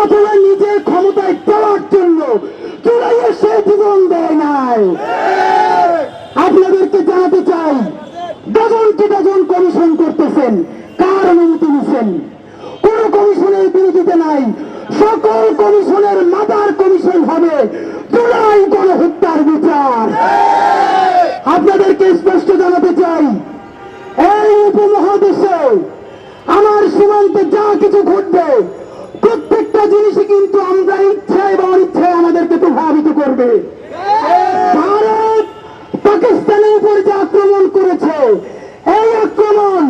অথবা নিজের ক্ষমতায় দেওয়ার জন্য চুলাইয়ে সে জীবন দেয় নাই। আপনাদেরকে জানাতে চাই, ডজন কি ডজন কমিশন করতেছেন? কার অনুমতি নিছেন? কোন কমিশনের বিরোধিতা নাই। সকল কমিশনের মাদার কমিশন হবে জুলাই গণহত্যার বিচার। আপনাদেরকে স্পষ্ট জানাতে চাই, এই উপমহাদেশে আমার সীমান্তে যা কিছু ঘটবে কিন্তু আমরা ইচ্ছায় বা অনিচ্ছায় আমাদেরকে প্রভাবিত করবে। ভারত পাকিস্তানের উপর যে আক্রমণ করেছে, এই আক্রমণ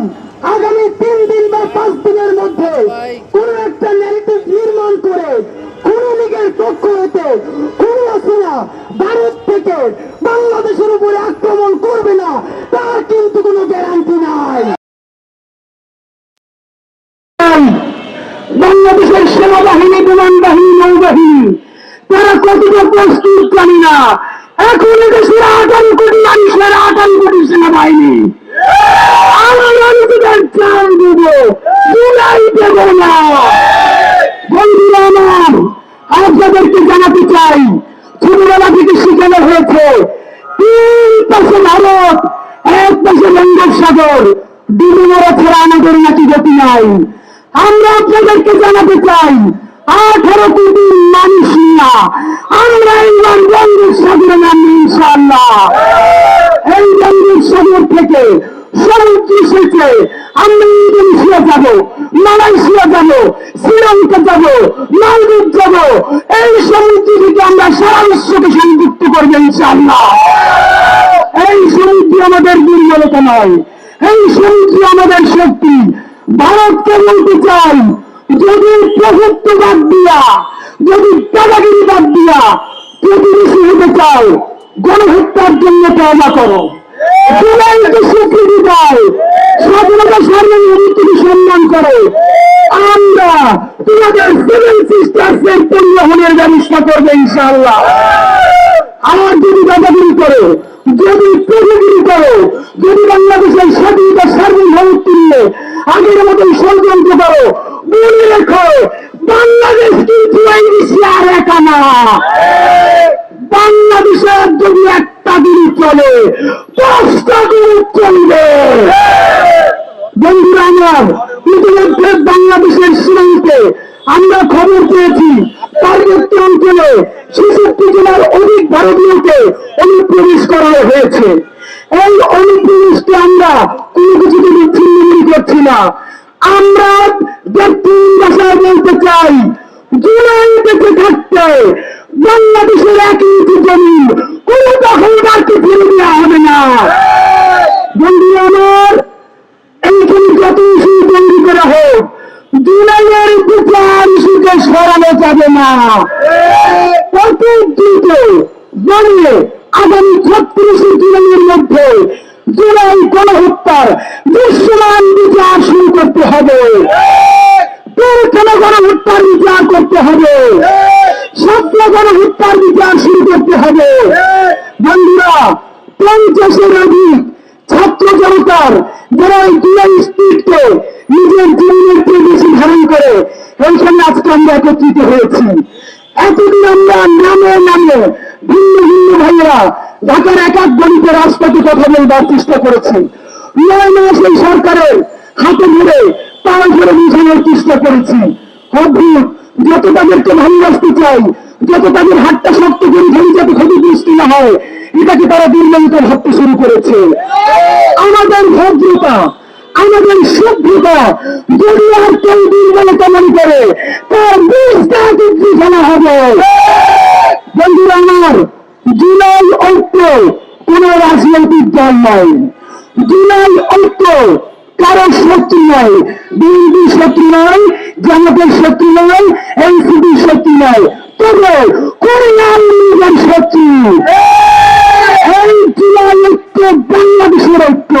আগামী তিন দিন বা পাঁচ দিনের মধ্যে কোন একটা ন্যারেটিভ নির্মাণ করে কোন লীগের পক্ষ হতে কোন আসিনা ভারত থেকে বাংলাদেশের উপরে আক্রমণ করবে না, তার কিন্তু কোনো গ্যারান্টি নাই। বাংলাদেশের সেনাবাহিনী বিমান বাহিনী নৌবাহিনী, তারা কতটা প্রস্তুত জানি না। এখন দেশের আটান কোটি মানুষের আটান কোটি সেনাবাহিনী। আমরা নিজেদের চাল না। নাকি গতি নাই। আমরা আপনাদেরকে জানাতে চাই, আঠারো কোটি মানুষ না আমরা এবার বঙ্গোপসাগরে নামবো ইনশাল্লাহ এই বঙ্গোপসাগর থেকে সমুদ্র সেচে আমরা ইন্দোনেশিয়া যাব, মালয়েশিয়া যাব, শ্রীলঙ্কা যাব, মালদ্বীপ যাব। এই সমুদ্র থেকে আমরা সারা বিশ্বকে সংযুক্ত করব ইনশাল্লাহ এই সমুদ্র আমাদের দুর্বলতা নয়, এই সমুদ্র আমাদের শক্তি ভারতকে বলতে চাই, যদি প্রভুত্ব বাদ দিয়া, যদি দাদাগিরি বাদ দিয়া প্রতিবেশী হতে চাও, গণহত্যার জন্য তবা করো। স্বাধীনতা সার্বভৌমত্বকে আমরা যদি করো যদি করো, যদি বাংলাদেশের স্বাধীনতা নিয়ে আগের মতন ষড়যন্ত্র করো মনে রেখো, বাংলাদেশ কিন্তু আর একা না। বাংলাদেশের যদি একটা দিন চলে, পাঁচটা দিন চলবে। বন্ধুরা আমার, ইতিমধ্যে বাংলাদেশের সীমান্তে আমরা খবর পেয়েছি, পার্বত্য অঞ্চলে ছেষট্টি জেলার অনেক ভারতীয়কে অনুপ্রবেশ করা হয়েছে। এই অনুপ্রবেশকে আমরা কোনো কিছুতে বিচ্ছিন্ন করছি না। আমরা দক্ষিণ ভাষায় বলতে চাই জুলাই বেঁচে থাকতে বাংলাদেশের এক ইঞ্চি জমি কোন দখলদারকে ফেলে দেওয়া হবে না। বন্ধুরা আমার, এইখানে যত ইস্যু তৈরি করা হোক, জুলাইয়ের বিচার ইস্যুকে সরানো যাবে না। কত দ্রুত জানিয়ে আগামী ছত্রিশে জুলাইয়ের মধ্যে জুলাই গণহত্যার দৃশ্যমান বিচার শুরু করতে হবে। গণহত্যার বিচার করতে হবে। সত্য গণহত্যার বিচার শুরু করতে হবে। বন্ধুরা পঞ্চাশের অধিক ছাত্র জনতার যারা এই জুলাই স্পিডকে নিজের জীবনের চেয়ে বেশি ধারণ করে এইখানে আজকে আমরা একত্রিত হয়েছি। এতদিন আমরা নামে নামে ভিন্ন ভিন্ন ভাইয়েরা, ঢাকার এক এক গণিতে রাজপথে কথা বলবার চেষ্টা করেছেন নয় মাস এই সরকারের হাতে ধরে পাড়া ধরে বুঝানোর চেষ্টা করেছি। অদ্ভুত, যত তাদেরকে ভালোবাসতে চাই, যত তাদের হাতটা শক্ত করে ধরে যাতে ক্ষতিগ্রস্ত না হয়, এটাকে তারা দুর্বলতা ভাবতে শুরু করেছে। আমাদের ভদ্রতা, আমাদের সভ্যতা আর কেউ দুর্বলতা মনে করে, তার বীজটা কিন্তু ফেলা হবে বন্ধুরা আমার জুলাই ঐক্য কোন রাজনৈতিক দল নয় জুলাই ঐক্য কারও শত্রু নয় বিএনপির শত্রু নয় জামাতের শত্রু নয় এনসিপির শত্রু নয় তবে কোরিয়ান লীগের শত্রু। এই জুলাই ঐক্য বাংলাদেশের ঐক্য।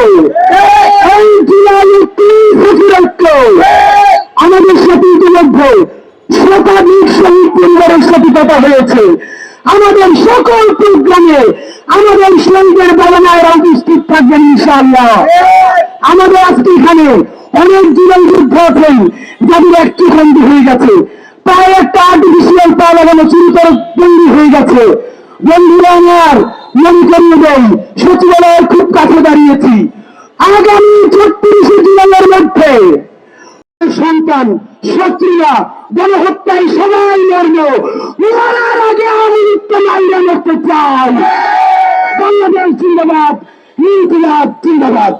এই জুলাই ঐক্য ইনসাফের ঐক্য। আমাদের সাথে ইতিমধ্যে শতাধিক শহীদ পরিবারের সাথে কথা হয়েছে। আমাদের সকল প্রোগ্রামে আমাদের শহীদের মায়েরা উপস্থিত থাকবেন ইনশাআল্লাহ। আমাদের আজকে এখানে অনেক জীবন যুদ্ধ আছেন যাদের একটি খন্ডি হয়ে গেছে। প্রায় একটা আর্টিফিশিয়াল পা লাগানো চিরতর বন্দি হয়ে গেছে। বন্ধুরা আমার, মনে করিয়ে দেয় সচিবালয়ের খুব কাছে দাঁড়িয়েছি। আগামী ছত্রিশে জুলাইয়ের মধ্যে সন্তান শত্রুরা গণহত্যায় সবাই মরল মরার আগে আমি মাইরা মরতে চাই বাংলাদেশ জিন্দাবাদ ইনকিলাব জিন্দাবাদ।